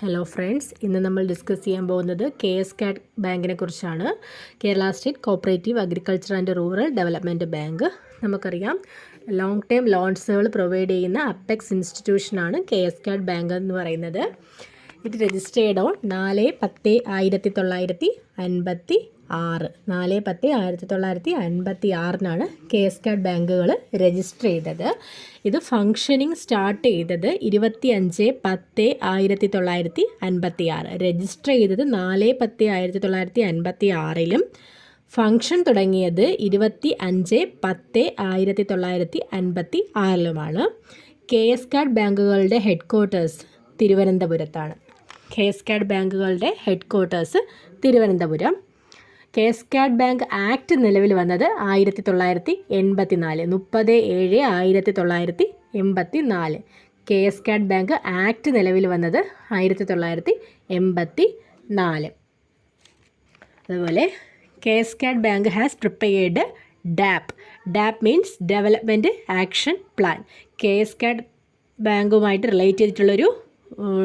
Hello friends ഇന്ന് നമ്മൾ discuss ചെയ്യാൻ പോകുന്നത് കെ എസ് കാറ്റ് ബാങ്കിനെ കുറിച്ചാണ്. Kerala state cooperative agriculture and rural development bank. നമുക്കറിയാം ലോങ് ടേം ലോൺസുകൾ പ്രൊവൈഡ് ചെയ്യുന്ന അപ്പെക്സ് ഇൻസ്റ്റിറ്റ്യൂഷനാണ് കെ എസ് കാറ്റ് ബാങ്ക് എന്ന് പറയുന്നത്. ഇത് രജിസ്റ്റേർഡ് ഓൺ നാല് പത്ത് ആയിരത്തി തൊള്ളായിരത്തി അൻപത്തി ആറ്. നാല് പത്ത് ആയിരത്തി തൊള്ളായിരത്തി അൻപത്തി ആറിനാണ് കെ എസ് കാർഡ് ബാങ്കുകൾ രജിസ്റ്റർ ചെയ്തത്. ഇത് ഫങ്ഷനിങ് സ്റ്റാർട്ട് ചെയ്തത് ഇരുപത്തി അഞ്ച് പത്ത് ആയിരത്തി തൊള്ളായിരത്തി അൻപത്തി ആറ് രജിസ്റ്റർ ചെയ്തത് നാല് പത്ത് ആയിരത്തി തൊള്ളായിരത്തി അൻപത്തി ആറിലും ഫങ്ഷൻ തുടങ്ങിയത് ഇരുപത്തി അഞ്ച് പത്ത് ആയിരത്തി തൊള്ളായിരത്തി അൻപത്തി ആറിലുമാണ് കെ എസ് കാർഡ് ബാങ്കുകളുടെ ഹെഡ് ക്വാർട്ടേഴ്സ് തിരുവനന്തപുരത്താണ്. കെ എസ് കാർഡ് ബാങ്കുകളുടെ headquarters Thiruvananthapuram. K S card bank act നിലവിൽ വന്നത് ആയിരത്തി തൊള്ളായിരത്തി എൺപത്തി നാല് മുപ്പത് ഏഴ് ആയിരത്തി തൊള്ളായിരത്തി എൺപത്തി നാല് K S card bank act നിലവിൽ വന്നത് ആയിരത്തി തൊള്ളായിരത്തി എൺപത്തി നാല് അതുപോലെ K S card bank has prepared DAP DAP means development action plan. K S card ബാങ്കുമായിട്ട് relate ചെയ്തിട്ടുള്ളൊരു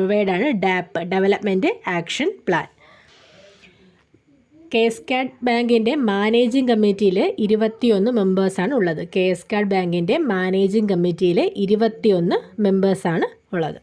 വേർഡാണ് DAP development action plan. K S card ബാങ്കിന്റെ മാനേജിംഗ് കമ്മിറ്റിയിൽ ഇരുപത്തിയൊന്ന് മെമ്പേഴ്സാണ് ഉള്ളത്. കെ എസ് കാർഡ് ബാങ്കിന്റെ മാനേജിംഗ് കമ്മിറ്റിയിൽ ഇരുപത്തിയൊന്ന് മെമ്പേഴ്സാണ് ഉള്ളത്.